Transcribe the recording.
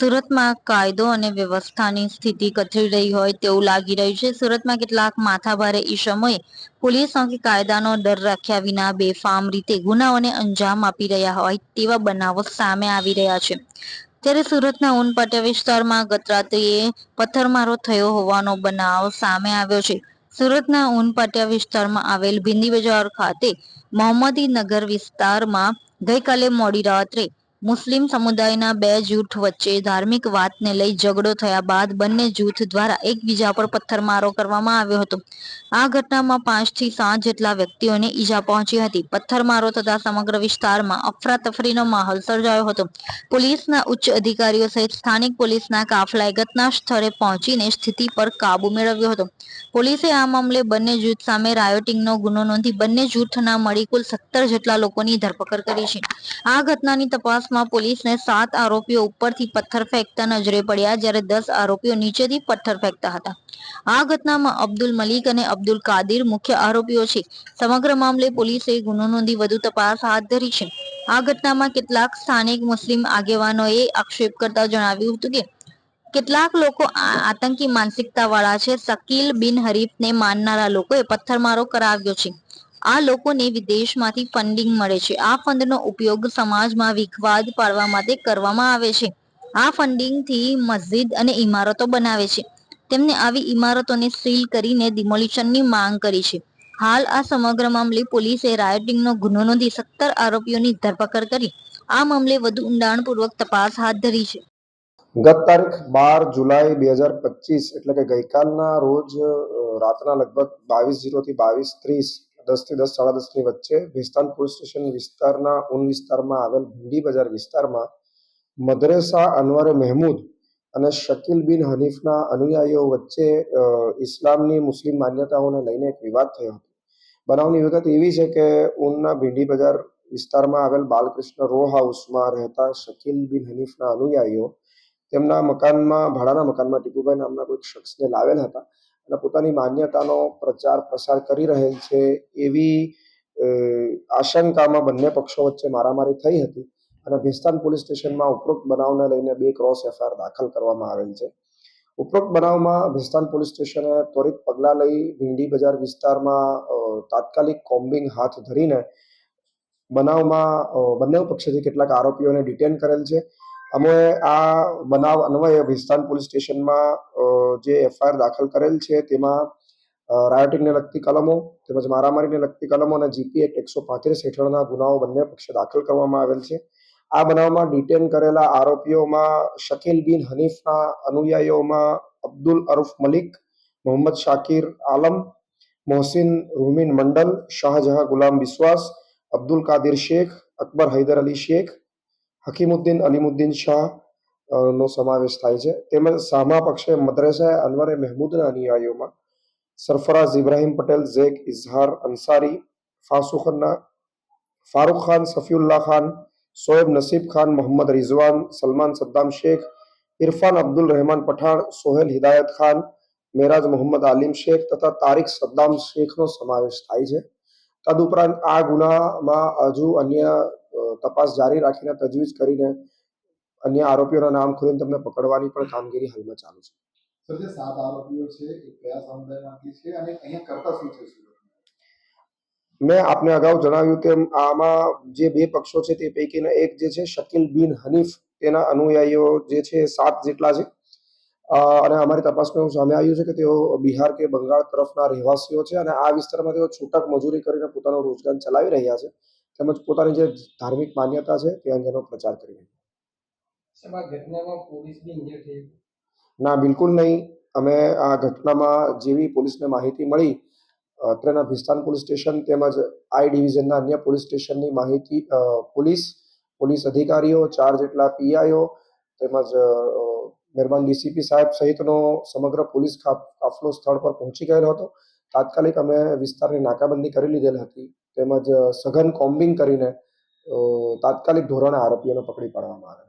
સુરતમાં કાયદો અને વ્યવસ્થાની સ્થિતિ કથળી રહી હોય તેવું લાગી રહ્યું છે. સુરતમાં કેટલાક માથાભારે ઈસમોએ પોલીસ અંગે કાયદાનો ડર રાખ્યા વિના બેફામ રીતે ગુનાઓને અંજામ આપી રહ્યા હોય તેવા બનાવો સામે આવી રહ્યા છે. ત્યારે સુરતના ઉનપાટિયા વિસ્તારમાં ગતરાત્રિએ પથ્થરમારો થયો હોવાનો બનાવ સામે આવ્યો છે. સુરતના ઉનપાટિયા વિસ્તારમાં આવેલ ભિંદી બજાર ખાતે મોહમ્મદી નગર વિસ્તારમાં ગઈકાલે મોડી રાત્રે મુસ્લિમ સમુદાયના બે જૂથ વચ્ચે ધાર્મિક વાતને લઈ ઝઘડો થયા બાદ બંને જૂથ દ્વારા એકબીજા પર પથ્થરમારો કરવામાં આવ્યો હતો. આ ઘટનામાં પાંચથી સાત જેટલા વ્યક્તિઓને ઈજા પહોંચી હતી. પથ્થરમારો થતા સમગ્ર વિસ્તારમાં અફરાતફરીનો માહોલ સર્જાયો હતો. પોલીસના ઉચ્ચ અધિકારીઓ સહિત સ્થાનિક પોલીસના કાફલાએ ઘટના સ્થળે પહોંચીને સ્થિતિ પર કાબુ મેળવ્યો હતો. પોલીસે આ મામલે બંને જૂથ સામે રાયોટિંગનો ગુનો નોંધી બંને જૂથના મળી કુલ સત્તર જેટલા લોકોની ધરપકડ કરી છે. આ ઘટનાની તપાસમાં પોલીસને સાત આરોપીઓ ઉપરથી પથ્થર ફેંકતા નજરે પડ્યા જ્યારે દસ આરોપીઓ નીચેથી પથ્થર ફેંકતા હતા. આ ઘટનામાં અબ્દુલ મલિક અને અબ્દુલ કાદિર મુખ્ય આરોપીઓ છે. સમગ્ર મામલે પોલીસે ગુનો નોંધી વધુ તપાસ હાથ ધરી છે. આ ઘટનામાં કેટલાક સ્થાનિક મુસ્લિમ આગેવાનોએ આક્ષેપ કરતા જણાવ્યું હતું કે, કેટલાક લોકો આતંકી માનસિકતા વાળા છે. શકીલ બિન હરીફને માનનારા લોકોએ પથ્થરમારો કરાવ્યો છે. આ લોકોને વિદેશમાંથી ફંડિંગ મળે છે. આ ફંડનો ઉપયોગ સમાજમાં વિખવાદ પાડવા માટે કરવામાં આવે છે. આ ફંડિંગથી મસ્જિદ અને ઇમારતો બનાવે છે. તેમને આવી ઇમારતોને સીલ કરીને ડિમોલિશનની માંગ કરી છે. હાલ આ સમગ્ર મામલે પોલીસે રાયોટિંગનો ગુનો નોંધી સત્તર આરોપીઓની ધરપકડ કરી. આ મામલે વધુ ઊંડાણપૂર્વક તપાસ હાથ ધરી છે. ગત તારીખ બાર જુલાઈ બે હજાર પચીસ, એટલે કે ગઈકાલના રોજ રાતના લગભગ બાવીસ જીરોથી બાવીસ ત્રીસ દસથી દસ, સાડા દસની વચ્ચે ભેસ્તાન પોલીસ સ્ટેશન વિસ્તારના ઉન વિસ્તારમાં આવેલ ભીંડી બજાર વિસ્તારમાં મદરેસા અનવર મહેમૂદ અને શકીલ બિન હનીફના અનુયાયીઓ વચ્ચે ઇસ્લામની મુસ્લિમ માન્યતાઓને લઈને એક વિવાદ થયો હતો. બનાવની વિગત એવી છે કે ઉનના ભીંડી બજાર વિસ્તારમાં આવેલ બાલકૃષ્ણ રો હાઉસમાં રહેતા શકીલ બિન હનીફના અનુયાયીઓ તેમના મકાનમાં, ભાડાના મકાનમાં ટીપુભાઈ નામના કોઈક શખ્સને લાવેલ હતા. અને પોતાની માન્યતાનો પ્રચાર પ્રસાર કરી રહેલ છે એવી આશંકામાં બંને પક્ષો વચ્ચે મારામારી થઈ હતી અને ભેસ્તાન પોલીસ સ્ટેશનમાં ઉપરોક્ત બનાવને લઈને બે ક્રોસ એફઆઈઆર દાખલ કરવામાં આવેલ છે. ઉપરોક્ત બનાવમાં ભેસ્તાન પોલીસ સ્ટેશને ત્વરિત પગલાં લઈ ભીંડી બજાર વિસ્તારમાં તાત્કાલિક કોમ્બિંગ હાથ ધરીને બનાવમાં બંને પક્ષેથી કેટલાક આરોપીઓને ડિટેન કરેલ છે. અમે આ બનાવ અન્વયે વિસ્તાન પોલીસ સ્ટેશનમાં જે એફઆઈઆર દાખલ કરેલ છે તેમાં રાયોટિંગને લગતી કલમો તેમજ મારામારીને લગતી કલમો અને જીપી એકસો પાંત્રીસ હેઠળના ગુનાઓ બંને પક્ષે દાખલ કરવામાં આવેલ છે. આ બનાવમાં ડિટેન કરેલા આરોપીઓમાં શકીલ બિન હનીફના અનુયાયીઓમાં અબ્દુલ અરુફ મલિક, મોહમ્મદ શાકિર આલમ, મોહસિન રૂમિન મંડલ, શાહજહાં ગુલામ વિશ્વાસ અબ્દુલ કાદિર શેખ, અકબર હૈદર અલી શેખ હકીમુદ્દીન, અલીમુદ્દીન શાહ નો સમાવેશ થાય છે. તેમજ સામા પક્ષે મદ્રેસા અનવરે મહેમૂદના અનુયાયીઓમાં સરફરાઝ ઇબ્રાહીમ પટેલ, ઝેક ઇઝહાર અંસારી ફાસુખન્ના ફારૂક ખાન, સફીઉલ્લાહ ખાન, સોએબ નસીબ ખાન, મોહમ્મદ રિઝવાન, સલમાન સદ્દામ શેખ, ઇરફાન અબ્દુલ રહેમાન પઠાણ, સોહેલ હિદાયત ખાન, મેરાજ મોહમ્મદ આલિમ શેખ તથા તારિક સદ્દામ શેખનો સમાવેશ થાય છે. તદુપરાંત આ ગુનામાં હજુ અન્ય તપાસ જારી રાખીને તજવીજ કરીને અન્ય આરોપીઓના નામ ખોલીને તેમને પકડવાની પણ કામગીરી હાલમાં ચાલુ છે. સર જે સાત આરોપીઓ છે એ કયા સમુદાયમાંથી છે અને અહીંયા કરતા શું છે મેં આપને અગાઉ જણાવ્યું તેમ આમાં જે બે પક્ષો છે તે પૈકીના એક જે છે શકીલ બિન હનીફ તેના અનુયાયીઓ જે છે સાત જેટલા છે. અને અમારી તપાસમાં એવું સામે આવ્યું છે કે તેઓ બિહાર કે બંગાળ તરફના રહેવાસીઓ છે અને આ વિસ્તારમાં તેઓ છૂટક મજૂરી કરીને પોતાનો રોજગાર ચલાવી રહ્યા છે. તેમજ પોતાની જે ધાર્મિક માન્યતા છે તે અંગેનો પ્રચાર કરી રહ્યા ના બિલકુલ નહીં. અમે આ ઘટનામાં જેવી પોલીસને માહિતી મળી અત્રેના ભિસ્તાન પોલીસ સ્ટેશન તેમજ આઈ ડિવિઝનના અન્ય પોલીસ સ્ટેશનની માહિતી પોલીસ પોલીસ અધિકારીઓ ચાર જેટલા પીઆઈઓ તેમજ મહેરબાન ડીસીપી સાહેબ સહિતનો સમગ્ર પોલીસ કાફ- કાફલો સ્થળ પર પહોંચી ગયેલો હતો. તાત્કાલિક અમે વિસ્તારની નાકાબંધી કરી લીધેલ હતી. તેમજ સઘન કોમ્બિંગ કરીને તાત્કાલિક ધોરણે આરોપીઓને પકડી પાડવામાં આવ્યા